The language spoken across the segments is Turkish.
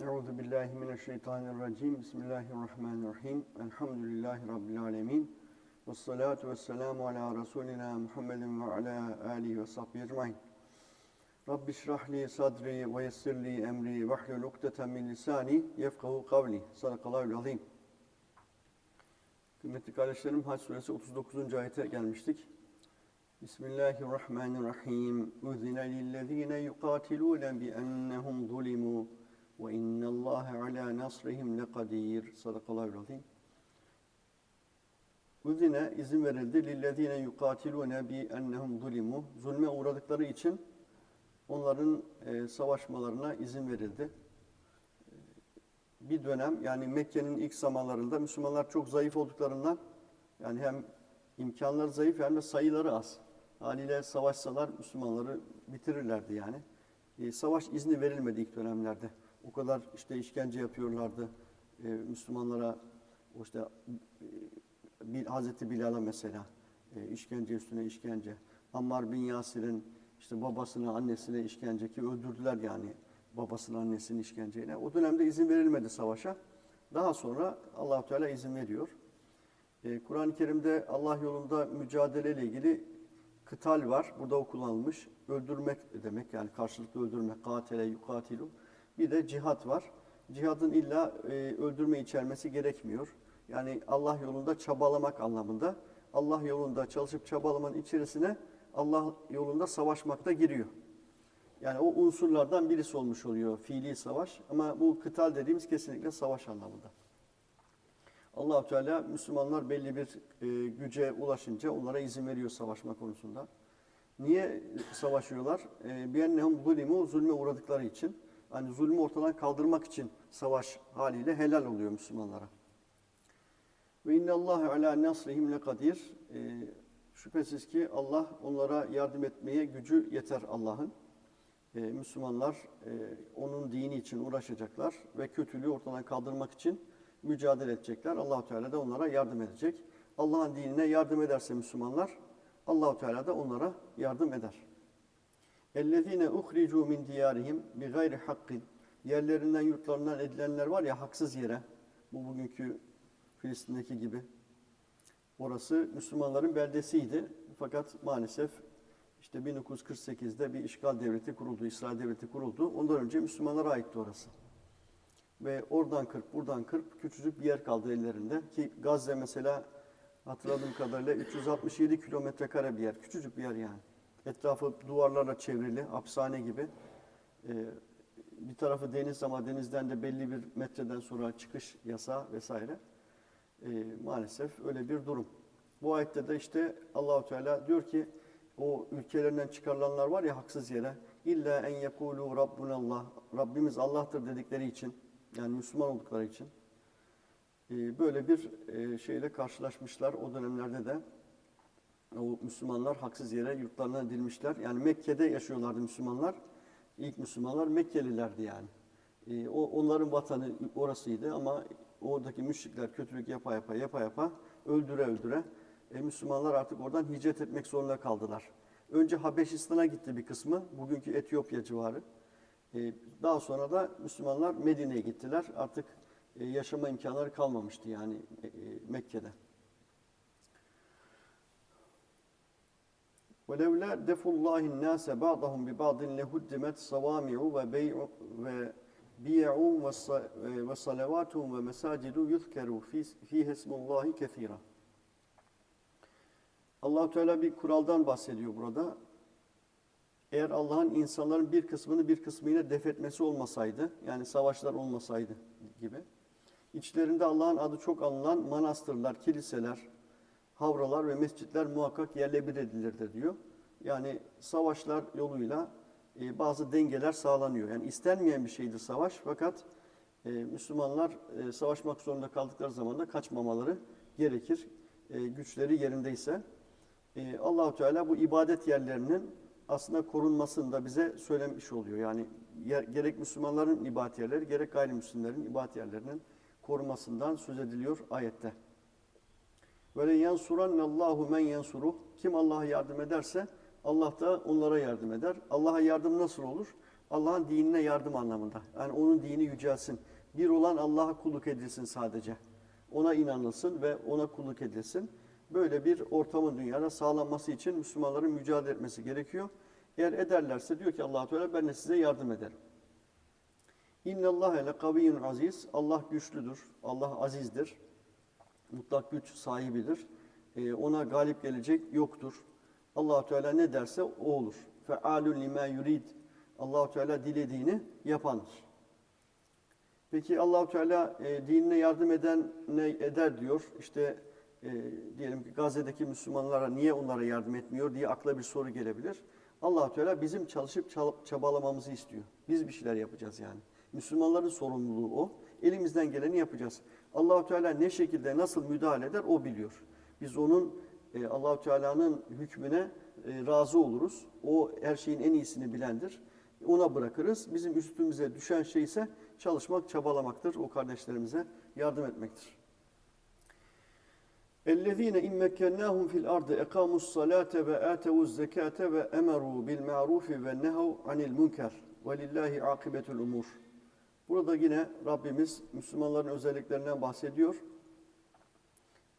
Euzu billahi mineşşeytanirracim. Bismillahirrahmanirrahim. Elhamdülillahi rabbil alamin. Ves salatu vesselamu ala rasulina Muhammedin ve ala alihi ve sahbihi ecmaîn. Rabbi şrah li sadri ve yessir li emri ve hlul ukdeten min lisani yefkahu kavli. Sadakallahul azim. Kıymetli kardeşlerim Hac suresi 39. ayete gelmiştik. Bismillahirrahmanirrahim. Uzine lillezine yuqatilune bi ennehum zulimu ve innallâhe alâ nasrihim lekadir. Sadakallahu azim. Uzine izin verildi. Lillezine yuqatilune bi ennehum zulimu. Zulme uğradıkları için onların e, savaşmalarına izin verildi. Bir dönem yani Mekke'nin ilk zamanlarında Müslümanlar çok zayıf olduklarından yani hem imkanları zayıf hem de sayıları az. Haliyle savaşsalar Müslümanları bitirirlerdi yani. E, savaş izni verilmedi ilk dönemlerde. O kadar işte işkence yapıyorlardı e, Müslümanlara. O işte e, bir Hazreti Bilal'a mesela e, işkence üstüne işkence. Ammar bin Yasir'in işte babasına, annesine işkence ki öldürdüler yani babasının annesinin işkenceyle. O dönemde izin verilmedi savaşa. Daha sonra allah Teala izin veriyor. E, Kur'an-ı Kerim'de Allah yolunda mücadeleyle ilgili kıtal var. Burada o kullanılmış. Öldürmek demek yani karşılıklı öldürmek. Katile yukatilu. Bir de cihat var. Cihadın illa e, öldürme içermesi gerekmiyor. Yani Allah yolunda çabalamak anlamında. Allah yolunda çalışıp çabalamanın içerisine Allah yolunda savaşmak da giriyor. Yani o unsurlardan birisi olmuş oluyor fiili savaş. Ama bu kıtal dediğimiz kesinlikle savaş anlamında. allah Teala Müslümanlar belli bir e, güce ulaşınca onlara izin veriyor savaşma konusunda. Niye savaşıyorlar? E, Biyennehum zulimu zulme uğradıkları için. Hani zulmü ortadan kaldırmak için savaş haliyle helal oluyor Müslümanlara. Ve innallâhe alâ nasrihim lekadir. E, şüphesiz ki Allah onlara yardım etmeye gücü yeter Allah'ın. E, Müslümanlar e, onun dini için uğraşacaklar ve kötülüğü ortadan kaldırmak için mücadele edecekler. Allahu Teala da onlara yardım edecek. Allah'ın dinine yardım ederse Müslümanlar, Allahu Teala da onlara yardım eder. اَلَّذ۪ينَ اُخْرِجُوا مِنْ دِيَارِهِمْ بِغَيْرِ حَقٍّ Yerlerinden, yurtlarından edilenler var ya haksız yere, bu bugünkü Filistin'deki gibi. Orası Müslümanların beldesiydi. Fakat maalesef işte 1948'de bir işgal devleti kuruldu, İsrail devleti kuruldu. Ondan önce Müslümanlara aitti orası. Ve oradan kırp, buradan kırp küçücük bir yer kaldı ellerinde. Ki Gazze mesela hatırladığım kadarıyla 367 kilometre kare bir yer. Küçücük bir yer yani. Etrafı duvarlarla çevrili, hapishane gibi. Ee, bir tarafı deniz ama denizden de belli bir metreden sonra çıkış yasağı vesaire. Ee, maalesef öyle bir durum. Bu ayette de işte Allahu Teala diyor ki o ülkelerinden çıkarılanlar var ya haksız yere illa en yekulu rabbunallah Rabbimiz Allah'tır dedikleri için yani Müslüman oldukları için e, böyle bir e, şeyle karşılaşmışlar o dönemlerde de o Müslümanlar haksız yere yurtlarına edilmişler. Yani Mekke'de yaşıyorlardı Müslümanlar. İlk Müslümanlar Mekkelilerdi yani. E, o onların vatanı orasıydı ama oradaki müşrikler kötülük yapa yapa yapa yapa öldüre öldüre e, Müslümanlar artık oradan hicret etmek zorunda kaldılar. Önce Habeşistan'a gitti bir kısmı, bugünkü Etiyopya civarı. E, daha sonra da Müslümanlar Medine'ye gittiler. Artık e, yaşama imkanları kalmamıştı yani e, e, Mekke'de. وَلَوْلَا دَفُ اللّٰهِ النَّاسَ بَعْضَهُمْ بِبَعْضٍ لَهُدِّمَتْ صَوَامِعُ وَبَيْعُ وَبِيَعُ وَصَلَوَاتٌ وَمَسَاجِدُ يُذْكَرُ فِيهَ اسْمُ اللّٰهِ كَثِيرًا Allahu Teala bir kuraldan bahsediyor burada. Eğer Allah'ın insanların bir kısmını bir kısmıyla defetmesi olmasaydı, yani savaşlar olmasaydı gibi, içlerinde Allah'ın adı çok anılan manastırlar, kiliseler, havralar ve mescitler muhakkak yerle bir edilirdi diyor. Yani savaşlar yoluyla e, bazı dengeler sağlanıyor. Yani istenmeyen bir şeydir savaş fakat e, Müslümanlar e, savaşmak zorunda kaldıkları zaman da kaçmamaları gerekir. E, güçleri yerindeyse. E, Allahu Teala bu ibadet yerlerinin aslında korunmasını da bize söylemiş oluyor. Yani yer, gerek Müslümanların ibadet yerleri gerek gayrimüslimlerin ibadet yerlerinin korunmasından söz ediliyor ayette. Böyle yansurannallahu men yansuruh. Kim Allah'a yardım ederse Allah da onlara yardım eder. Allah'a yardım nasıl olur? Allah'ın dinine yardım anlamında. Yani onun dini yücelsin. Bir olan Allah'a kulluk edilsin sadece. Ona inanılsın ve ona kulluk edilsin. Böyle bir ortamın dünyada sağlanması için Müslümanların mücadele etmesi gerekiyor. Eğer ederlerse diyor ki allah Teala ben de size yardım ederim. İnne Allah ile kaviyyun aziz. Allah güçlüdür. Allah azizdir. Mutlak güç sahibidir. Ee, ona galip gelecek yoktur. allah Teala ne derse o olur. Fealun lima yurid. allah Teala dilediğini yapandır. Peki allah Teala e, dinine yardım eden ne eder diyor. İşte e, diyelim ki Gazze'deki Müslümanlara niye onlara yardım etmiyor diye akla bir soru gelebilir. allah Teala bizim çalışıp çal- çabalamamızı istiyor. Biz bir şeyler yapacağız yani. Müslümanların sorumluluğu o. Elimizden geleni yapacağız. Allahu Teala ne şekilde nasıl müdahale eder o biliyor. Biz onun e, Allahu Teala'nın hükmüne e, razı oluruz. O her şeyin en iyisini bilendir. Ona bırakırız. Bizim üstümüze düşen şey ise çalışmak, çabalamaktır. O kardeşlerimize yardım etmektir. اَلَّذ۪ينَ اِنْ مَكَّنَّاهُمْ فِي الْاَرْضِ اَقَامُوا الصَّلَاةَ وَآتَوُوا الزَّكَاةَ وَاَمَرُوا بِالْمَعْرُوفِ وَالنَّهَوْا عَنِ الْمُنْكَرِ وَلِلَّهِ عَاقِبَةُ الْاُمُورِ Burada yine Rabbimiz Müslümanların özelliklerinden bahsediyor.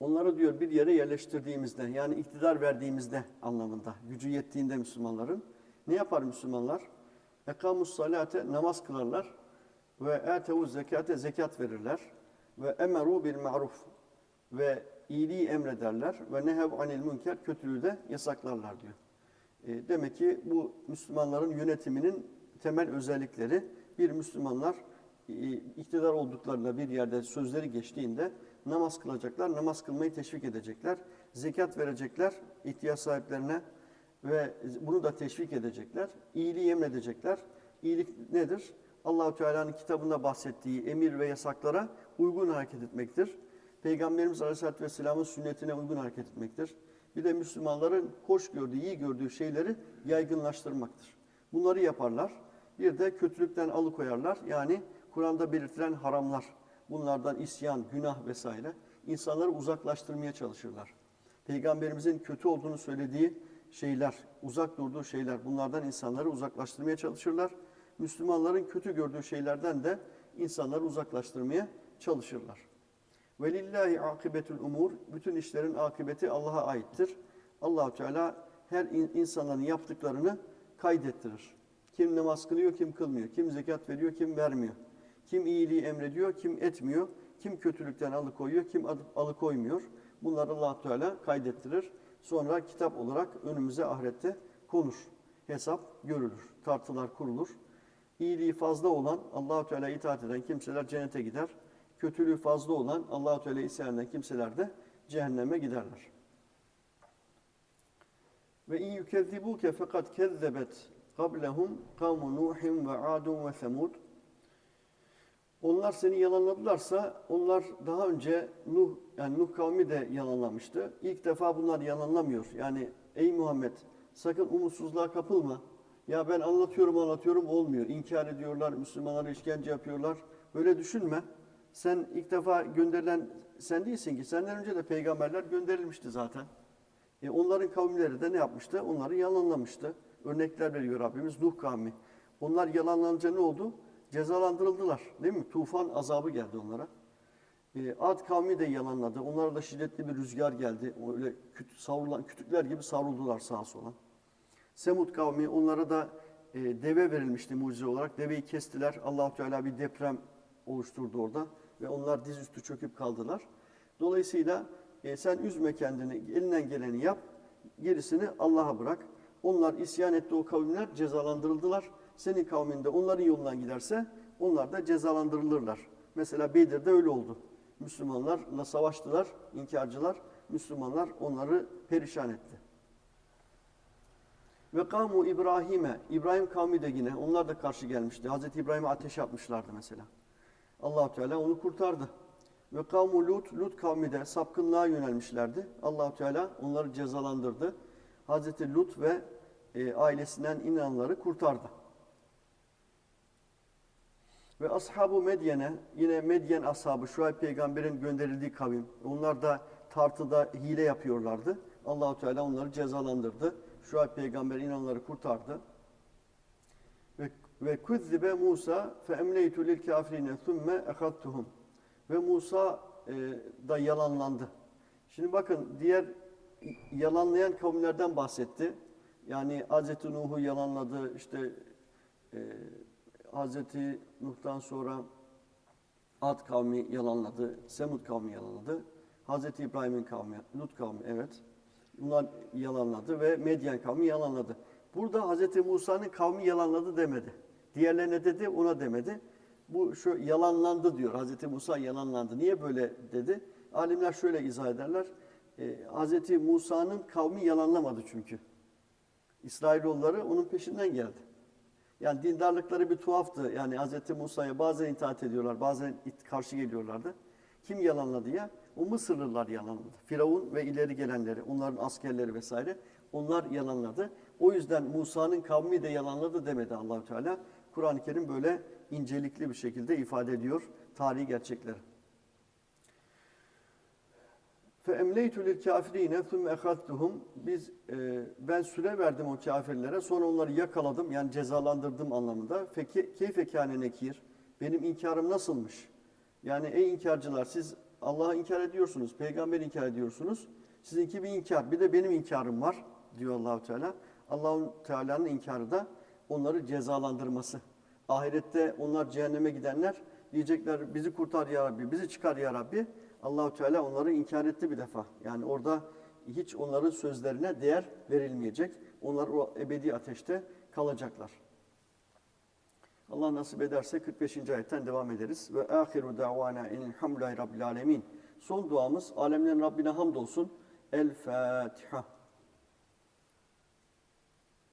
Onları diyor bir yere yerleştirdiğimizde yani iktidar verdiğimizde anlamında gücü yettiğinde Müslümanların ne yapar Müslümanlar? Ekamus salate namaz kılarlar ve etevu zekate zekat verirler ve emeru bil ma'ruf ve iyiliği emrederler ve nehev anil münker kötülüğü de yasaklarlar diyor. E, demek ki bu Müslümanların yönetiminin temel özellikleri bir Müslümanlar iktidar olduklarında bir yerde sözleri geçtiğinde namaz kılacaklar, namaz kılmayı teşvik edecekler, zekat verecekler ihtiyaç sahiplerine ve bunu da teşvik edecekler, iyiliği emredecekler. İyilik nedir? Allahu Teala'nın kitabında bahsettiği emir ve yasaklara uygun hareket etmektir. Peygamberimiz Aleyhisselatü Vesselam'ın sünnetine uygun hareket etmektir. Bir de Müslümanların hoş gördüğü, iyi gördüğü şeyleri yaygınlaştırmaktır. Bunları yaparlar. Bir de kötülükten alıkoyarlar. Yani Kur'an'da belirtilen haramlar, bunlardan isyan, günah vesaire insanları uzaklaştırmaya çalışırlar. Peygamberimizin kötü olduğunu söylediği şeyler, uzak durduğu şeyler bunlardan insanları uzaklaştırmaya çalışırlar. Müslümanların kötü gördüğü şeylerden de insanları uzaklaştırmaya çalışırlar. Velillahi akibetül umur. Bütün işlerin akıbeti Allah'a aittir. Allahu Teala her in- insanların yaptıklarını kaydettirir. Kim namaz kılıyor, kim kılmıyor. Kim zekat veriyor, kim vermiyor. Kim iyiliği emrediyor, kim etmiyor. Kim kötülükten alıkoyuyor, kim alıkoymuyor. Bunları allah Teala kaydettirir. Sonra kitap olarak önümüze ahirette konur. Hesap görülür. Tartılar kurulur. İyiliği fazla olan Allahu Teala itaat eden kimseler cennete gider. Kötülüğü fazla olan Allahu Teala isyan eden kimseler de cehenneme giderler. Ve in yukezzibuke fakat kezzebet qablehum kavmu Nuhin ve Adun ve Semud. Onlar seni yalanladılarsa onlar daha önce Nuh yani Nuh kavmi de yalanlamıştı. İlk defa bunlar yalanlamıyor. Yani ey Muhammed sakın umutsuzluğa kapılma. Ya ben anlatıyorum anlatıyorum olmuyor. İnkar ediyorlar, Müslümanlara işkence yapıyorlar. Böyle düşünme. Sen ilk defa gönderilen sen değilsin ki. Senden önce de peygamberler gönderilmişti zaten. E onların kavimleri de ne yapmıştı? Onları yalanlamıştı. Örnekler veriyor Rabbimiz Nuh kavmi. Onlar yalanlanınca ne oldu? Cezalandırıldılar. Değil mi? Tufan azabı geldi onlara. E, Ad kavmi de yalanladı. Onlara da şiddetli bir rüzgar geldi. Öyle küt, savrulan kütükler gibi savruldular sağa sola. Semud kavmi onlara da e, deve verilmişti mucize olarak. Deveyi kestiler. Allahu Teala bir deprem oluşturdu orada ve onlar dizüstü çöküp kaldılar. Dolayısıyla e, sen üzme kendini, elinden geleni yap, gerisini Allah'a bırak. Onlar isyan etti o kavimler, cezalandırıldılar. Senin kavminde onların yolundan giderse onlar da cezalandırılırlar. Mesela Bedir'de öyle oldu. Müslümanlarla savaştılar, inkarcılar. Müslümanlar onları perişan etti. Ve kamu İbrahim'e, İbrahim kavmi de yine, onlar da karşı gelmişti. Hazreti İbrahim'e ateş atmışlardı mesela. allah Teala onu kurtardı. Ve kavmu Lut, Lut kavmi de sapkınlığa yönelmişlerdi. allah Teala onları cezalandırdı. Hazreti Lut ve e, ailesinden inananları kurtardı. Ve ashabu Medyen'e, yine Medyen ashabı, Şuayb peygamberin gönderildiği kavim. Onlar da tartıda hile yapıyorlardı. Allahu Teala onları cezalandırdı. Şuayb peygamber inananları kurtardı. Ve Ve kuzzibe Musa fe emleytu lil kafirine thumme ehadtuhum. Ve Musa e, da yalanlandı. Şimdi bakın diğer yalanlayan kavimlerden bahsetti. Yani Hz. Nuh'u yalanladı, işte e, Hz. Nuh'tan sonra Ad kavmi yalanladı, Semud kavmi yalanladı. Hz. İbrahim'in kavmi, Lut kavmi evet. Bunlar yalanladı ve Medyen kavmi yalanladı. Burada Hz. Musa'nın kavmi yalanladı demedi. Diğerlerine dedi, ona demedi. Bu şu yalanlandı diyor. Hz. Musa yalanlandı. Niye böyle dedi? Alimler şöyle izah ederler. Ee, Hz. Musa'nın kavmi yalanlamadı çünkü. İsrailoğulları onun peşinden geldi. Yani dindarlıkları bir tuhaftı. Yani Hz. Musa'ya bazen itaat ediyorlar, bazen it- karşı geliyorlardı. Kim yalanladı ya? O Mısırlılar yalanladı. Firavun ve ileri gelenleri, onların askerleri vesaire onlar yalanladı. O yüzden Musa'nın kavmi de yalanladı demedi Allahü Teala. Kur'an-ı Kerim böyle incelikli bir şekilde ifade ediyor tarihi gerçekleri. Lil kafirine thumme ehadtuhum. Biz e, ben süre verdim o kafirlere. Sonra onları yakaladım. Yani cezalandırdım anlamında. Keyfe kâne nekir. Benim inkarım nasılmış? Yani ey inkarcılar siz Allah'ı inkar ediyorsunuz. Peygamber inkar ediyorsunuz. Sizinki bir inkar. Bir de benim inkarım var diyor Allahu Teala. Allahu Teala'nın inkarı da onları cezalandırması. Ahirette onlar cehenneme gidenler diyecekler bizi kurtar ya Rabbi, bizi çıkar ya Rabbi. Allahu Teala onları inkar etti bir defa. Yani orada hiç onların sözlerine değer verilmeyecek. Onlar o ebedi ateşte kalacaklar. Allah nasip ederse 45. ayetten devam ederiz. Ve ahiru davana enilhamdülillahi rabbil alemin. Son duamız alemlerin Rabbine hamdolsun. El Fatiha.